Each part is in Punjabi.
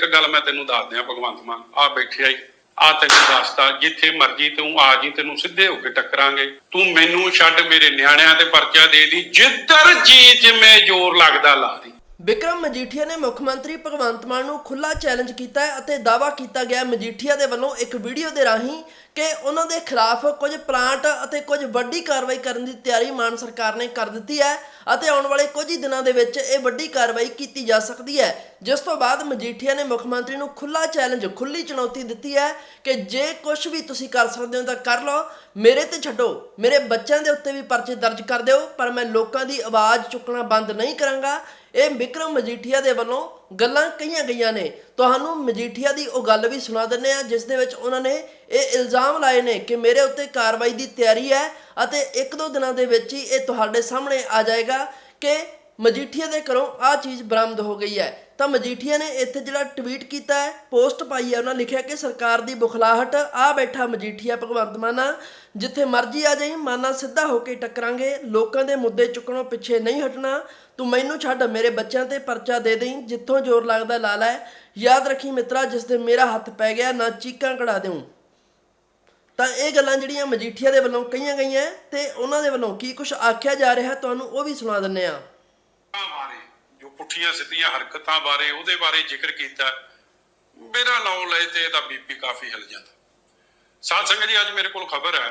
ਇੱਕ ਗੱਲ ਮੈਂ ਤੈਨੂੰ ਦੱਸ ਦਿਆਂ, ਭਗਵੰਤ ਮਾਨ ਆ ਬੈਠਿਆ ਹੀ ਆ ਤੈਨੂੰ ਦੱਸਤਾ, ਜਿੱਥੇ ਮਰਜ਼ੀ ਤੂੰ ਆ ਜੀ, ਤੈਨੂੰ ਸਿੱਧੇ ਹੋ ਕੇ ਟੱਕਰਾਂਗੇ। ਤੂੰ ਮੈਨੂੰ ਛੱਡ ਮੇਰੇ ਨਿਆਣਿਆਂ ਤੇ ਪਰਚਾ ਦੇ ਦੀ, ਜਿੱਧਰ ਜੀ ਜਿਵੇਂ ਜ਼ੋਰ ਲੱਗਦਾ, ਲਾ ਦੀ। ਵਿਕਰਮ ਮਜੀਠੀਆ ਨੇ ਮੁੱਖ ਮੰਤਰੀ ਭਗਵੰਤ ਮਾਨ ਨੂੰ ਖੁੱਲਾ ਚੈਲੰਜ ਕੀਤਾ ਹੈ ਅਤੇ ਦਾਅਵਾ ਕੀਤਾ ਗਿਆ ਮਜੀਠੀਆ ਦੇ ਵੱਲੋਂ ਇੱਕ ਵੀਡੀਓ ਦੇ ਰਾਹੀਂ ਕਿ ਉਹਨਾਂ ਦੇ ਖਿਲਾਫ ਕੁਝ ਪਲਾਂਟ ਅਤੇ ਕੁਝ ਵੱਡੀ ਕਾਰਵਾਈ ਕਰਨ ਦੀ ਤਿਆਰੀ ਮਾਨ ਸਰਕਾਰ ਨੇ ਕਰ ਦਿੱਤੀ ਹੈ ਅਤੇ ਆਉਣ ਵਾਲੇ ਕੁਝ ਹੀ ਦਿਨਾਂ ਦੇ ਵਿੱਚ ਇਹ ਵੱਡੀ ਕਾਰਵਾਈ ਕੀਤੀ ਜਾ ਸਕਦੀ ਹੈ। ਜਿਸ ਤੋਂ ਬਾਅਦ ਮਜੀਠੀਆ ਨੇ ਮੁੱਖ ਮੰਤਰੀ ਨੂੰ ਖੁੱਲਾ ਚੈਲੰਜ ਖੁੱਲੀ ਚੁਣੌਤੀ ਦਿੱਤੀ ਹੈ ਕਿ ਜੇ ਕੁਝ ਵੀ ਤੁਸੀਂ ਕਰ ਸਕਦੇ ਹੋ ਤਾਂ ਕਰ ਲਓ। ਮੇਰੇ ਤੇ ਛੱਡੋ। ਮੇਰੇ ਬੱਚਿਆਂ ਦੇ ਉੱਤੇ ਵੀ ਪਰਚੇ ਦਰਜ ਕਰ ਦਿਓ, ਪਰ ਮੈਂ ਲੋਕਾਂ ਦੀ ਆਵਾਜ਼ ਚੁੱਕਣਾ ਬੰਦ ਨਹੀਂ ਕਰਾਂਗਾ। ਇਹ ਵਿਕਰਮ ਮਜੀਠੀਆ ਦੇ ਵੱਲੋਂ ਗੱਲਾਂ ਕਹੀਆਂ ਗਈਆਂ ਨੇ। ਤੁਹਾਨੂੰ ਮਜੀਠੀਆ ਦੀ ਉਹ ਗੱਲ ਵੀ ਸੁਣਾ ਦਿੰਨੇ ਆ ਜਿਸ ਦੇ ਵਿੱਚ ਉਹਨਾਂ ਨੇ ਇਹ ਇਲਜ਼ਾਮ ਲਾਏ ਨੇ ਕਿ ਮੇਰੇ ਉੱਤੇ ਕਾਰਵਾਈ ਦੀ ਤਿਆਰੀ ਹੈ ਅਤੇ ਇੱਕ ਦੋ ਦਿਨਾਂ ਦੇ ਵਿੱਚ ਹੀ ਇਹ ਤੁਹਾਡੇ ਸਾਹਮਣੇ ਆ ਜਾਏਗਾ ਕਿ ਮਜੀਠੀਆ ਦੇ ਘਰੋਂ ਆ ਚੀਜ਼ ਬਰਾਮਦ ਹੋ ਗਈ ਹੈ। ਤਾਂ ਮਜੀਠੀਆ ਨੇ ਇੱਥੇ ਜਿਹੜਾ ਟਵੀਟ ਕੀਤਾ ਹੈ, ਪੋਸਟ ਪਾਈ ਹੈ, ਉਹਨਾਂ ਲਿਖਿਆ ਕਿ ਸਰਕਾਰ ਦੀ ਬੁਖਲਾਹਟ ਆ ਬੈਠਾ ਮਜੀਠੀਆ ਭਗਵੰਤ ਮਾਨਾ ਜਿੱਥੇ ਮਰਜ਼ੀ ਆ ਜਾਈ, ਮਾਨਾ ਸਿੱਧਾ ਹੋ ਕੇ ਟੱਕਰਾਂਗੇ, ਲੋਕਾਂ ਦੇ ਮੁੱਦੇ ਚੁੱਕਣੋਂ ਪਿੱਛੇ ਨਹੀਂ ਹਟਣਾ। ਤੂੰ ਮੈਨੂੰ ਛੱਡ, ਮੇਰੇ ਬੱਚਿਆਂ ਤੇ ਪਰਚਾ ਦੇ ਦੇਈਂ, ਜਿੱਥੋਂ ਜ਼ੋਰ ਲੱਗਦਾ ਲਾ ਲੈ ਯਾਦ ਰੱਖੀ ਮਿੱਤਰਾ, ਜਿਸ 'ਤੇ ਮੇਰਾ ਹੱਥ ਪੈ ਗਿਆ, ਨਾ ਚੀਕਾਂ ਕਢਾ ਦੇਉਂ ਤਾਂ ਇਹ ਗੱਲਾਂ ਜਿਹੜੀਆਂ ਮਜੀਠੀਆ ਦੇ ਵੱਲੋਂ ਕਹੀਆਂ ਗਈਆਂ, ਤੇ ਉਹਨਾਂ ਦੇ ਵੱਲੋਂ ਕੀ ਕੁਝ ਆਖਿਆ ਜਾ ਰਿਹਾ, ਤੁਹਾਨੂੰ ਉਹ ਵੀ ਸੁਣਾ ਦਿੰਨੇ ਆ ਬਾਰੇ, ਜੋ ਪੁੱਠੀਆਂ ਸਿੱਧੀਆਂ ਹਰਕਤਾਂ ਬਾਰੇ ਉਹਦੇ ਬਾਰੇ ਜ਼ਿਕਰ ਕੀਤਾ ਮੇਰਾ ਨਾਮ ਲਏ ਤੇ ਇਹਦਾ ਬੀਪੀ ਕਾਫੀ ਹਿਲ ਜਾਂਦਾ। ਸਾਧ ਸੰਗਤ ਜੀ, ਅੱਜ ਮੇਰੇ ਕੋਲ ਖਬਰ ਹੈ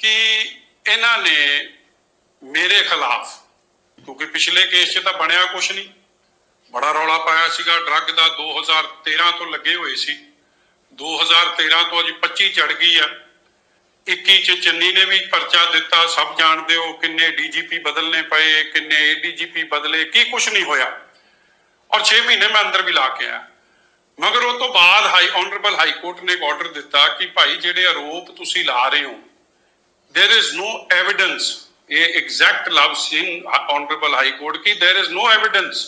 ਕਿ ਇਹਨਾਂ ਨੇ ਮੇਰੇ ਖਿਲਾਫ, ਕਿਉਂਕਿ ਪਿਛਲੇ ਕੇਸ 'ਚ ਤਾਂ ਬਣਿਆ ਕੁਝ ਨਹੀਂ, ਬੜਾ ਰੌਲਾ ਪਾਇਆ ਸੀਗਾ, ਡਰੱਗ ਦਾ 2013 ਤੋਂ ਲੱਗੇ ਹੋਏ ਸੀ 2013 ਤੋਂ ਅੱਜ 25 ਚੜ ਗਈ ਆ। 21 ਚ ਚੰਨੀ ਨੇ ਵੀ ਪਰਚਾ ਦਿੱਤਾ, ਸਭ ਜਾਣਦੇ ਹੋ ਕਿੰਨੇ ਡੀਜੀਪੀ ਬਦਲਨੇ ਪਏ, ਕਿੰਨੇ ਏਡੀਜੀਪੀ ਬਦਲੇ, ਕੀ ਕੁਝ ਨਹੀਂ ਹੋਇਆ। ਔਰ 6 ਮਹੀਨੇ ਮੈਂ ਅੰਦਰ ਵੀ ਲਾ ਕੇ ਆਇਆ। ਮਗਰ ਉਹ ਤੋਂ ਬਾਅਦ ਹਾਈ ਆਨਰੇਬਲ ਹਾਈ ਕੋਰਟ ਨੇ ਇੱਕ ਆਰਡਰ ਦਿੱਤਾ ਕਿ ਭਾਈ ਜਿਹੜੇ ਆਰੋਪ ਤੁਸੀਂ ਲਾ ਰਹੇ ਹੋ, there is no evidence, ਇਹ exact Lav Singh honourable high court Ki, there is no evidence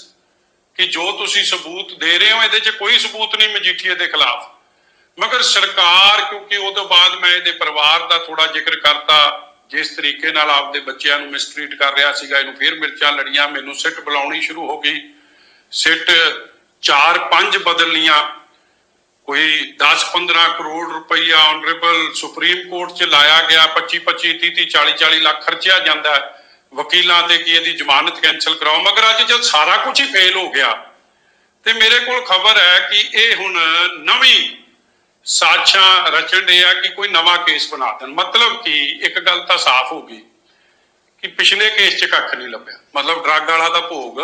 ਕਿ ਜੋ ਤੁਸੀਂ ਸਬੂਤ ਦੇ ਰਹੇ ਹੋ, ਇਹਦੇ 'ਚ ਕੋਈ ਸਬੂਤ ਨਹੀਂ ਮਜੀਠੀਏ ਦੇ ਖਿਲਾਫ। ਮਗਰ ਸਰਕਾਰ, ਕਿਉਂਕਿ ਉਹ ਤੋਂ ਬਾਅਦ ਮੈਂ ਇਹਦੇ ਪਰਿਵਾਰ ਦਾ ਥੋੜਾ ਜ਼ਿਕਰ ਕਰਤਾ, ਜਿਸ ਤਰੀਕੇ ਨਾਲ ਆਪਦੇ ਬੱਚਿਆਂ ਨੂੰ ਮਿਸਟਰੀਟ ਕਰ ਰਿਹਾ ਸੀਗਾ, ਇਹਨੂੰ ਫਿਰ ਮਿਰਚਾਂ ਲੜੀਆਂ, ਮੈਨੂੰ ਸਿੱਟ ਬੁਲਾਉਣੀ ਸ਼ੁਰੂ ਹੋ ਗਈ। ਸਿੱਟ 4-5 ਬਦਲੀਆਂ ਕੋਈ 10-15 ਕਰੋੜ ਰੁਪਈਆ ਆਨਰੇਬਲ ਸੁਪਰੀਮ ਕੋਰਟ 'ਚ ਲਾਇਆ ਗਿਆ 25-25 30-30 40-40 ਲੱਖ ਖਰਚਿਆ ਜਾਂਦਾ ਵਕੀਲਾਂ ਤੇ ਕੀ ਇਹਦੀ ਜ਼ਮਾਨਤ ਕੈਨਸਲ ਕਰਾਓ? ਮਗਰ ਅੱਜ ਜਦ ਸਾਰਾ ਕੁਝ ਹੀ ਫੇਲ ਹੋ ਗਿਆ, ਤੇ ਮੇਰੇ ਕੋਲ ਖਬਰ ਹੈ ਕਿ ਇਹ ਹੁਣ ਨਵੀਂ ਸਾਛਾਂ ਰਚਣ ਦੇ ਆ ਕਿ ਕੋਈ ਨਵਾਂ ਕੇਸ ਬਣਾ ਦੇਣ। ਮਤਲਬ ਕਿ ਇੱਕ ਗੱਲ ਤਾਂ ਸਾਫ਼ ਹੋ ਗਈ ਕਿ ਪਿਛਲੇ ਕੇਸ 'ਚ ਕੱਖ ਨਹੀਂ ਲੱਭਿਆ। ਮਤਲਬ ਡਰੱਗ ਵਾਲਾ ਦਾ ਭੋਗ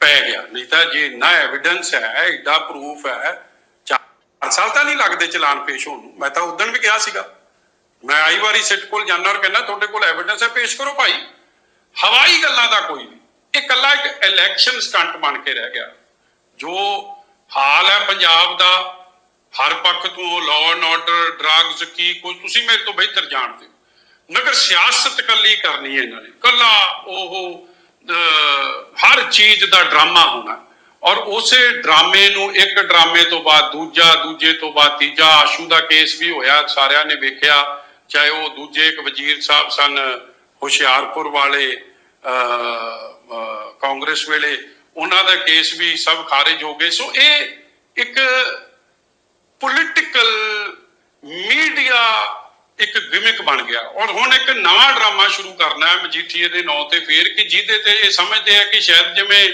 ਪੈ ਗਿਆ। ਨਹੀਂ ਤਾਂ ਜੇ ਨਾ ਐਵੀਡੈਂਸ ਹੈ ਐਡਾ ਪ੍ਰੂਫ ਹੈ, ਚਾਰ ਸਾਲ ਤਾਂ ਨਹੀਂ ਲੱਗਦੇ ਚਲਾਨ ਪੇਸ਼ ਹੋਣ ਨੂੰ। ਮੈਂ ਤਾਂ ਉਦੋਂ ਵੀ ਕਿਹਾ ਸੀਗਾ। ਮੈਂ ਆਈ ਵਾਰੀ ਸਿੱਟ ਕੋਲ ਜਾਣਾ ਔਰ ਕਹਿੰਦਾ, ਤੁਹਾਡੇ ਕੋਲ ਐਵੀਡੈਂਸ ਹੈ, ਪੇਸ਼ ਕਰੋ ਭਾਈ। ਹਵਾਈ ਗੱਲਾਂ ਦਾ ਕੋਈ ਨਹੀਂ। ਇਹ ਕੱਲਾ ਇੱਕ ਇਲੈਕਸ਼ਨ ਸਟੰਟ ਬਣ ਕੇ ਰਹਿ ਗਿਆ। ਜੋ ਹਾਲ ਹੈ ਪੰਜਾਬ ਦਾ ਹਰ ਪੱਖ ਤੋਂ ਲਾਅ ਐਂਡ ਆਰਡਰ ਡਰੱਗਸ ਕੀ ਕੁਝ ਤੁਸੀਂ ਮੇਰੇ ਤੋਂ ਬਿਹਤਰ ਜਾਣਦੇ ਹੋ। ਮਗਰ ਸਿਆਸਤ ਕੱਲੀ ਕਰਨੀ ਹੈ ਇਹਨਾਂ ਨੇ। ਕੱਲਾ ਉਹ ਹਰ ਚੀਜ਼ ਦਾ ਡਰਾਮਾ ਹੋਣਾ ਔਰ ਉਸੇ ਡਰਾਮੇ ਨੂੰ ਇੱਕ ਡਰਾਮੇ ਤੋਂ ਬਾਅਦ ਦੂਜਾ ਦੂਜੇ ਤੋਂ ਬਾਅਦ ਤੀਜਾ ਆਸ਼ੂ ਦਾ ਕੇਸ ਵੀ ਹੋਇਆ ਸਾਰਿਆਂ ਨੇ ਵੇਖਿਆ। ਚਾਹੇ ਉਹ ਦੂਜੇ ਇੱਕ ਵਜ਼ੀਰ ਸਾਹਿਬ ਸਨ ਹੁਸ਼ਿਆਰਪੁਰ ਵਾਲੇ ਅਹ, ਕਾਂਗਰਸ ਵੇਲੇ ਉਹਨਾਂ ਦਾ ਕੇਸ ਵੀ ਸਭ ਖਾਰਿਜ ਹੋ ਗਏ। ਸੋ ਇਹ ਇੱਕ ਪੋਲੀਟੀਕਲ ਮੀਡੀਆ ਇੱਕ ਗਿਮਿਕ ਬਣ ਗਿਆ। ਔਰ ਹੁਣ ਇੱਕ ਨਵਾਂ ਡਰਾਮਾ ਸ਼ੁਰੂ ਕਰਨਾ ਹੈ ਮਜੀਠੀਏ ਦੇ ਨਾਂ ਤੇ ਫੇਰ, ਕਿ ਜਿਹਦੇ ਤੇ ਇਹ ਸਮਝਦੇ ਆ ਕਿ ਸ਼ਾਇਦ ਜਿਵੇਂ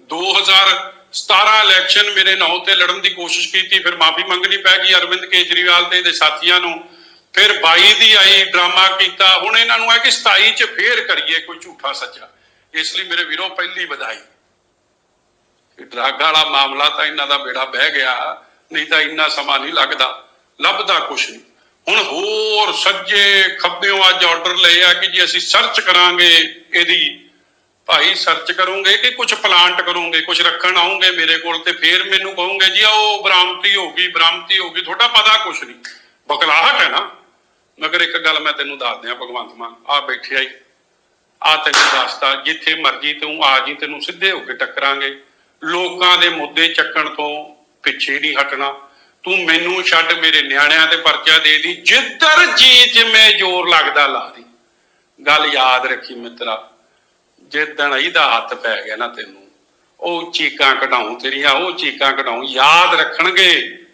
2017 ਇਲੈਕਸ਼ਨ ਮੇਰੇ ਨਾਂ ਤੇ ਲੜਨ ਦੀ ਕੋਸ਼ਿਸ਼ ਕੀਤੀ, ਫਿਰ ਮਾਫੀ ਮੰਗਣੀ ਪੈ ਗਈ ਅਰਵਿੰਦ ਕੇਜਰੀਵਾਲ ਤੇ ਇਹਦੇ ਸਾਥੀਆਂ ਨੂੰ। ਫਿਰ 22 ਦੀ ਆਈ ਡਰਾਮਾ ਕੀਤਾ। ਹੁਣ ਇਹਨਾਂ ਨੂੰ ਹੈ ਕਿ 27 ਚ ਫੇਰ ਕਰੀਏ ਕੋਈ ਝੂਠਾ ਸੱਚਾ। ਇਸ ਲਈ ਮੇਰੇ ਵੀਰੋ, ਪਹਿਲੀ ਵਧਾਈ। ਕਿ ਡਰੱਗ ਵਾਲਾ ਮਾਮਲਾ ਤਾਂ ਇਹਨਾਂ ਦਾ ਬੇੜਾ ਬਹਿ ਗਿਆ। ਨਹੀਂ ਤਾਂ ਇੰਨਾ ਸਮਾਂ ਨਹੀਂ ਲੱਗਦਾ, ਲੱਭਦਾ ਕੁਛ ਨਹੀਂ। ਹੁਣ ਹੋਰ ਸੱਜੇ ਖੱਬਿਓਂ ਅੱਜ ਆਰਡਰ ਲਏ ਆ ਕਿ ਜੀ ਅਸੀਂ ਸਰਚ ਕਰਾਂਗੇ ਇਹਦੀ। ਭਾਈ ਸਰਚ ਕਰੋਗੇ ਕਿ ਕੁਝ ਪਲਾਂਟ ਕਰੋਗੇ ਕੁਝ ਰੱਖਣ ਆਉਂਗੇ ਮੇਰੇ ਕੋਲ ਤੇ ਫੇਰ ਮੈਨੂੰ ਕਹੋਗੇ, ਜੀ ਉਹ ਬਰਾਮਤੀ ਹੋ ਗਈ, ਬਰਾਮਤੀ ਹੋ ਗਈ, ਤੁਹਾਡਾ ਪਤਾ ਕੁਛ ਨਹੀਂ। ਬਕਲਾਹਟ ਹੈ ਨਾ। ਮਗਰ ਇੱਕ ਗੱਲ ਮੈਂ ਤੈਨੂੰ ਦੱਸ ਦਿਆਂ ਭਗਵੰਤ ਮਾਨ ਆ ਬੈਠਿਆ ਹੀ ਆ ਤੈਨੂੰ ਦੱਸਦਾ ਜਿੱਥੇ ਮਰਜ਼ੀ ਤੂੰ ਆ ਜੀ, ਤੈਨੂੰ ਸਿੱਧੇ ਹੋ ਕੇ ਟੱਕਰਾਂਗੇ। ਲੋਕਾਂ ਦੇ ਮੁੱਦੇ ਚੱਕਣ ਤੋਂ ਪਿੱਛੇ ਨਹੀਂ ਹਟਣਾ। ਤੂੰ ਮੈਨੂੰ ਛੱਡ ਮੇਰੇ ਨਿਆਣਿਆਂ ਤੇ ਪਰਚਾ ਦੇ ਦੀ। ਜਿੱਧਰ ਜੀ ਜਿਵੇਂ ਜ਼ੋਰ ਲੱਗਦਾ, ਲਾ ਦੀ। ਗੱਲ ਯਾਦ ਰੱਖੀ ਮਿੱਤਰਾ, ਜਿੱਦਣ ਇਹਦਾ ਹੱਥ ਪੈ ਗਿਆ ਨਾ ਤੈਨੂੰ, ਉਹ ਚੀਕਾਂ ਕਢਾਉਂ ਤੇਰੀਆਂ, ਉਹ ਚੀਕਾਂ ਕਢਾਉਂ। ਯਾਦ ਰੱਖਣਗੇ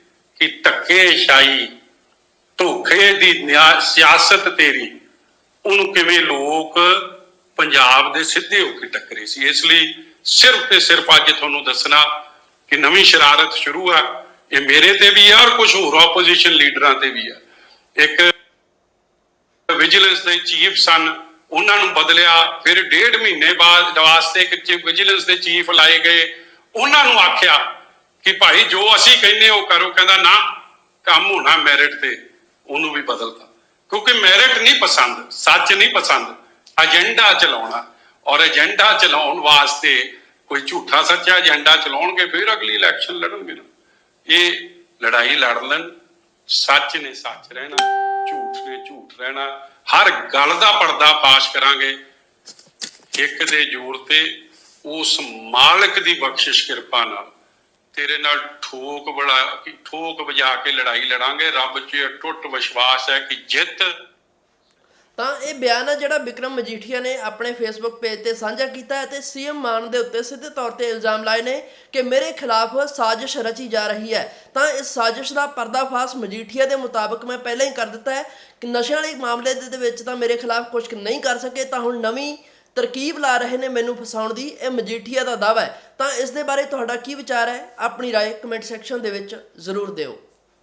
ਕਿ ਧੱਕੇ ਧੱਕੇਸ਼ਾਹੀ ਧੋਖੇ ਦੀ ਨਿਆ- ਸਿਆਸਤ ਤੇਰੀ। ਉਹਨੂੰ ਕਿਵੇਂ ਲੋਕ ਪੰਜਾਬ ਦੇ ਸਿੱਧੇ ਹੋ ਕੇ ਟੱਕਰੇ ਸੀ। ਇਸ ਲਈ ਸਿਰਫ ਤੇ ਸਿਰਫ ਅੱਜ ਤੁਹਾਨੂੰ ਦੱਸਣਾ ਕਿ ਨਵੀਂ ਸ਼ਰਾਰਤ ਸ਼ੁਰੂ ਆ, ਇਹ ਮੇਰੇ ਤੇ ਵੀ ਆ ਔਰ ਕੁਝ ਹੋਰ ਆਪੋਜੀਸ਼ਨ ਲੀਡਰਾਂ ਤੇ ਵੀ ਆ। ਇੱਕ ਵਿਜੀਲੈਂਸ ਦੇ ਚੀਫ ਸਨ, ਉਹਨਾਂ ਨੂੰ ਬਦਲਿਆ, ਫਿਰ ਡੇਢ ਮਹੀਨੇ ਬਾਅਦ ਵਾਸਤੇ ਇੱਕ ਵਿਜੀਲੈਂਸ ਦੇ ਚੀਫ ਲਾਏ ਗਏ। ਉਹਨਾਂ ਨੂੰ ਆਖਿਆ ਕਿ ਭਾਈ ਜੋ ਅਸੀਂ ਕਹਿੰਦੇ ਉਹ ਕਰੋ, ਕਹਿੰਦਾ ਨਾ, ਕੰਮ ਹੋਣਾ ਮੈਰਿਟ ਤੇ, ਉਹਨੂੰ ਵੀ ਬਦਲਤਾ। ਕਿਉਂਕਿ ਮੈਰਿਟ ਨਹੀਂ ਪਸੰਦ, ਸੱਚ ਨਹੀਂ ਪਸੰਦ ਏਜੰਡਾ ਚਲਾਉਣਾ। ਔਰ ਏਜੰਡਾ ਚਲਾਉਣ ਵਾਸਤੇ ਕੋਈ ਝੂਠਾ ਸੱਚਾ ਏਜੰਡਾ ਚਲਾਉਣਗੇ, ਫਿਰ ਅਗਲੀ ਇਲੈਕਸ਼ਨ ਲੜਨਗੇ ਨਾ। ਇਹ ਲੜਾਈ ਲੜ ਲੈਣ, ਸੱਚ ਨੇ ਸੱਚ ਰਹਿਣਾ, ਝੂਠ ਨੇ ਝੂਠ ਰਹਿਣਾ, ਹਰ ਗੱਲ ਦਾ ਪਰਦਾ ਪਾਸ ਕਰਾਂਗੇ। ਇੱਕ ਦੇ ਜੋਰ ਤੇ ਉਸ ਮਾਲਕ ਦੀ ਬਖਸ਼ਿਸ਼ ਕਿਰਪਾ ਨਾਲ, ਤੇਰੇ ਨਾਲ ਠੋਕ ਬੜਾ ਠੋਕ ਵਜਾ ਕੇ ਲੜਾਈ ਲੜਾਂਗੇ। ਰੱਬ 'ਚ ਟੁੱਟ ਵਿਸ਼ਵਾਸ ਹੈ ਕਿ ਜਿੱਤ ਤਾਂ ਇਹ ਬਿਆਨ ਹੈ ਜਿਹੜਾ ਵਿਕਰਮ ਮਜੀਠੀਆ ਨੇ ਆਪਣੇ ਫੇਸਬੁੱਕ ਪੇਜ ਤੇ ਸਾਂਝਾ ਕੀਤਾ ਹੈ ਤੇ ਸੀਐਮ ਮਾਨ ਦੇ ਉੱਤੇ ਸਿੱਧੇ ਤੌਰ ਤੇ ਇਲਜ਼ਾਮ ਲਾਏ ਨੇ ਕਿ ਮੇਰੇ ਖਿਲਾਫ ਸਾਜ਼ਿਸ਼ ਰਚੀ ਜਾ ਰਹੀ ਹੈ ਤਾਂ ਇਸ ਸਾਜ਼ਿਸ਼ ਦਾ ਪਰਦਾਫਾਸ਼ ਮਜੀਠੀਆ ਦੇ ਮੁਤਾਬਕ ਮੈਂ ਪਹਿਲਾਂ ਹੀ ਕਰ ਦਿੱਤਾ ਹੈ ਕਿ ਨਸ਼ਿਆਂ ਵਾਲੇ ਮਾਮਲੇ ਦੇ ਦੇ ਵਿੱਚ ਤਾਂ ਮੇਰੇ ਖਿਲਾਫ ਕੁਝ ਨਹੀਂ ਕਰ ਸਕੇ ਤਾਂ ਹੁਣ ਨਵੀਂ ਤਰਕੀਬ ਲਾ ਰਹੇ ਨੇ ਮੈਨੂੰ ਫਸਾਉਣ ਦੀ ਇਹ ਮਜੀਠੀਆ ਦਾ ਦਾਅਵਾ ਹੈ ਤਾਂ ਇਸ ਦੇ ਬਾਰੇ ਤੁਹਾਡਾ ਕੀ ਵਿਚਾਰ ਹੈ ਆਪਣੀ رائے ਕਮੈਂਟ ਸੈਕਸ਼ਨ ਦੇ ਵਿੱਚ ਜ਼ਰੂਰ ਦਿਓ